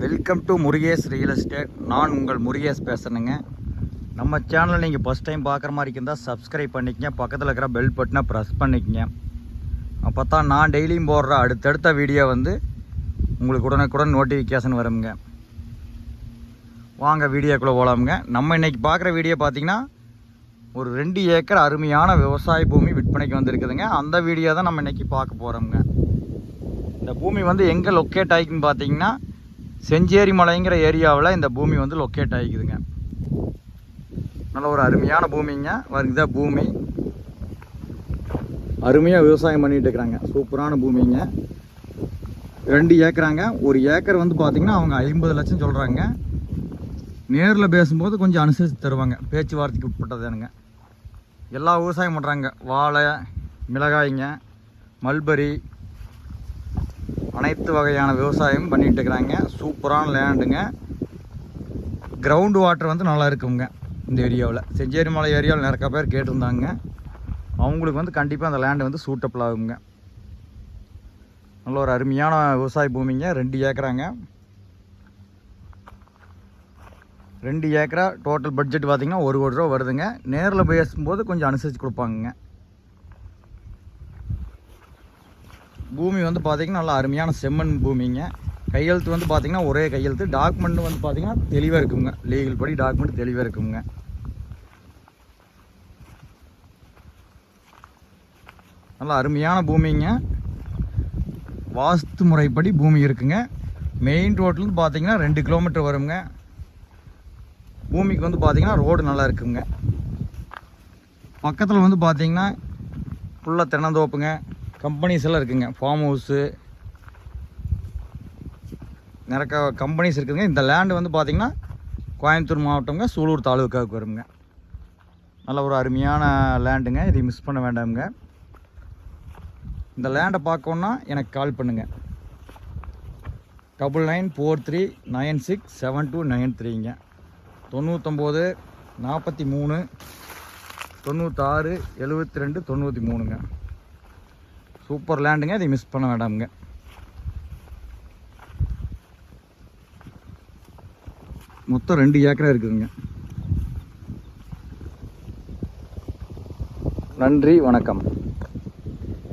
Welcome to Murugesh real estate நான் உங்கள் முருகேஷ் பேசுகிறேங்க நம்ம சேனலை நீங்கள் ஃபஸ்ட் டைம் பார்க்குற மாதிரி இருந்தால் சப்ஸ்கிரைப் பண்ணிக்கங்க. பக்கத்தில் இருக்கிற பெல் பட்டனை ப்ரெஸ் பண்ணிக்கங்க. அப்போ தான் நான் டெய்லியும் போடுற அடுத்தடுத்த வீடியோ வந்து உங்களுக்கு உடனுக்குடன் நோட்டிஃபிகேஷன் வருங்க வாங்க வீடியோக்குள்ளே போகலாமுங்க நம்ம இன்றைக்கி பார்க்குற வீடியோ பார்த்தீங்கன்னா ஒரு ரெண்டு ஏக்கர் அருமையான விவசாய பூமி விற்பனைக்கு வந்துருக்குதுங்க. அந்த வீடியோ தான் நம்ம இன்றைக்கி பார்க்க போகிறோமுங்க இந்த பூமி வந்து எங்கே லொக்கேட் ஆகிக்குன்னு பார்த்தீங்கன்னா செஞ்சேரி மலைங்கிற ஏரியாவில் இந்த பூமி வந்து லொக்கேட் ஆகிக்குதுங்க. நல்ல ஒரு அருமையான பூமிங்க. வருகுதா பூமி. அருமையாக விவசாயம் பண்ணிகிட்டு இருக்கிறாங்க. சூப்பரான பூமிங்க. ரெண்டு ஏக்கராங்க. ஒரு ஏக்கர் வந்து பார்த்திங்கன்னா அவங்க ஐம்பது லட்சம் சொல்கிறாங்க நேரில் பேசும்போது கொஞ்சம் அனுசரித்து தருவாங்க. பேச்சுவார்த்தைக்கு உட்பட்டதானுங்க. எல்லா விவசாயம் பண்ணுறாங்க வாழை மிளகாய்ங்க மல்பரி அனைத்து வகையான விவசாயமும் பண்ணிகிட்டு இருக்கிறாங்க. சூப்பரான லேண்டுங்க. கிரவுண்டு வாட்டர் வந்து நல்லா இருக்குங்க இந்த ஏரியாவில். செஞ்சேரி மலை ஏரியாவில் நிறைய பேர் கேட்டிருந்தாங்க. அவங்களுக்கு வந்து கண்டிப்பாக அந்த லேண்டு வந்து சூட்டபிள் ஆகுங்க. நல்ல ஒரு அருமையான விவசாய பூமிங்க. ரெண்டு ஏக்கராங்க. ரெண்டு ஏக்கரா டோட்டல் பட்ஜெட் பார்த்திங்கன்னா ஒரு கோடி ரூபா வருதுங்க. நேரில் பேசும்போது கொஞ்சம் அனுசரித்து கொடுப்பாங்கங்க. பூமி வந்து பார்த்திங்கன்னா நல்லா அருமையான செம்மண் பூமிங்க. கையெழுத்து வந்து பார்த்திங்கன்னா ஒரே கையெழுத்து. டாக்குமெண்ட் வந்து பார்த்திங்கன்னா தெளிவாக இருக்குங்க. லீகல் படி டாக்குமெண்ட் தெளிவாக இருக்குங்க. நல்லா அருமையான பூமிங்க. வாஸ்து முறைப்படி பூமி இருக்குங்க. மெயின் ரோட்லேருந்து பார்த்தீங்கன்னா ரெண்டு கிலோமீட்டர் வருங்க. பூமிக்கு வந்து பார்த்தீங்கன்னா ரோடு நல்லா இருக்குங்க. பக்கத்தில் வந்து பார்த்தீங்கன்னா ஃபுல்லாக தென்னந்தோப்புங்க. கம்பெனிஸ் எல்லாம் இருக்குங்க. ஃபார்ம் ஹவுஸு நிறைய கம்பெனிஸ் இருக்குதுங்க. இந்த லேண்டு வந்து பார்த்திங்கன்னா கோயம்புத்தூர் மாவட்டங்க சூலூர் தாலுக்காவுக்கு வருங்க. நல்ல ஒரு அருமையான லேண்டுங்க இதை மிஸ் பண்ண வேண்டாமுங்க. இந்த லேண்டை பார்க்கணுன்னா எனக்கு கால் பண்ணுங்கள் double nine four three nine six seven two nine த்ரீங்க தொண்ணூத்தொம்போது நாற்பத்தி மூணு தொண்ணூத்தாறு எழுபத்தி ரெண்டு தொண்ணூற்றி மூணுங்க. சூப்பர் லேண்டுங்க இதை மிஸ் பண்ண வேண்டாமுங்க. மொத்தம் ரெண்டு ஏக்கரா இருக்குதுங்க. நன்றி வணக்கம்.